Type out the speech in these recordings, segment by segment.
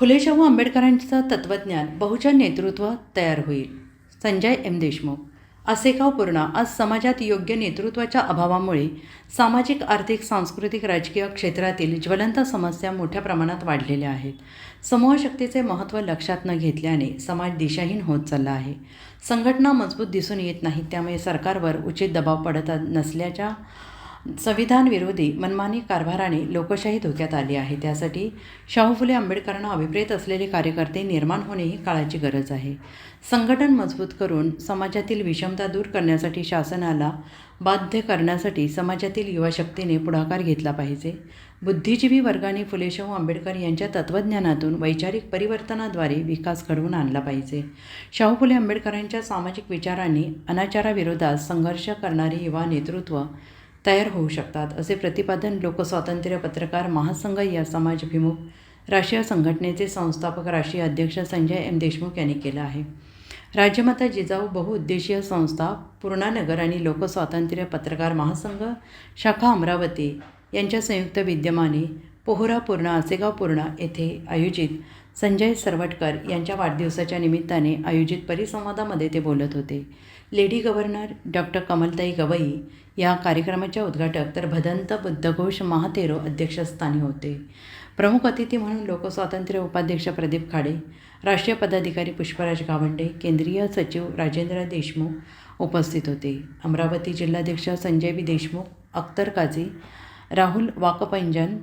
फुलेशाहू आंबेडकरांचं तत्त्वज्ञान बहुजन नेतृत्व तयार होईल. संजय एम. देशमुख. आसेगाव पूर्णा आज समाजात योग्य नेतृत्वाच्या अभावामुळे सामाजिक आर्थिक सांस्कृतिक राजकीय क्षेत्रातील ज्वलंत समस्या मोठ्या प्रमाणात वाढलेल्या आहेत. समूहशक्तीचे महत्त्व लक्षात न घेतल्याने समाज दिशाहीन होत चालला आहे. संघटना मजबूत दिसून येत नाहीत त्यामुळे सरकारवर उचित दबाव पडत नसल्याच्या संविधानविरोधी मनमानी कारभाराने लोकशाही धोक्यात आली आहे. त्यासाठी शाहू फुले आंबेडकरांना अभिप्रेत असलेले कार्यकर्ते निर्माण होणे ही काळाची गरज आहे. संघटन मजबूत करून समाजातील विषमता दूर करण्यासाठी शासनाला बाध्य करण्यासाठी समाजातील युवा शक्तीने पुढाकार घेतला पाहिजे. बुद्धिजीवी वर्गाने फुले शाहू आंबेडकर यांच्या तत्त्वज्ञानातून वैचारिक परिवर्तनाद्वारे विकास घडवून आणला पाहिजे. शाहू फुले आंबेडकरांच्या सामाजिक विचारांनी अनाचाराविरोधात संघर्ष करणारे युवा नेतृत्व तयार होऊ शकतात असे प्रतिपादन लोकस्वातंत्र्य पत्रकार महासंघ या समाजभिमुख राष्ट्रीय संघटनेचे संस्थापक राष्ट्रीय अध्यक्ष संजय एम देशमुख यांनी केलं आहे. राज्यमाता जिजाऊ बहुउद्देशीय संस्था पूर्णानगर आणि लोकस्वातंत्र्य पत्रकार महासंघ शाखा अमरावती यांच्या संयुक्त विद्यमाने पोहरा पूर्णा आसेगाव पूर्णा येथे आयोजित संजय सरवटकर यांच्या वाढदिवसाच्या निमित्ताने आयोजित परिसंवादामध्ये ते बोलत होते. Lady governor doctor Kamaltai Gavai या कार्यक्रमाच्या उद्घाटक तर भदंत बुद्धघोष महातेरो अध्यक्षस्थानी होते. प्रमुख अतिथी म्हणून लोकस्वातंत्र्य उपाध्यक्ष प्रदीप खाडे राष्ट्रीय पदाधिकारी पुष्पराज गावंडे केंद्रीय सचिव राजेंद्र देशमुख उपस्थित होते. अमरावती जिल्हाध्यक्ष संजय बी देशमुख अख्तर काझी राहुल वाकपंजन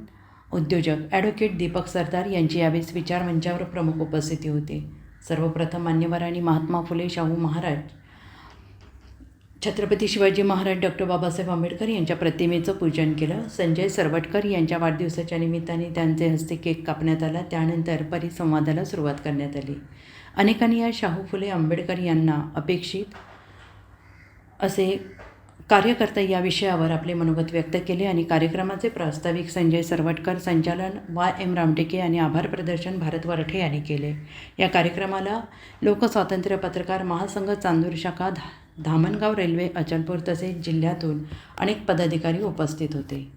उद्योजक ॲडव्होकेट दीपक सरदार यांची यावेळेस विचारमंचावर प्रमुख उपस्थिती होती. सर्वप्रथम मान्यवरांनी महात्मा फुले शाहू महाराज छत्रपती शिवाजी महाराज डॉक्टर बाबासाहेब आंबेडकर यांच्या प्रतिमेचं पूजन केलं. संजय सरवटकर यांच्या वाढदिवसाच्या निमित्ताने त्यांचे हस्ते केक कापण्यात आला. त्यानंतर परिसंवादाला सुरुवात करण्यात आली. अनेकांनी या शाहू फुले आंबेडकर यांना अपेक्षित असे कार्यकर्ता या विषयावर आपले मनोगत व्यक्त केले आणि कार्यक्रमाचे प्रास्ताविक संजय सरवटकर संचालन वाय एम रामटेके आणि आभार प्रदर्शन भारत वरठे यांनी केले. या कार्यक्रमाला लोकस्वातंत्र्य पत्रकार महासंघ चांदूर शाखा धा धामणगाव रेल्वे अचलपूर तसेच जिल्ह्यातून अनेक पदाधिकारी उपस्थित होते.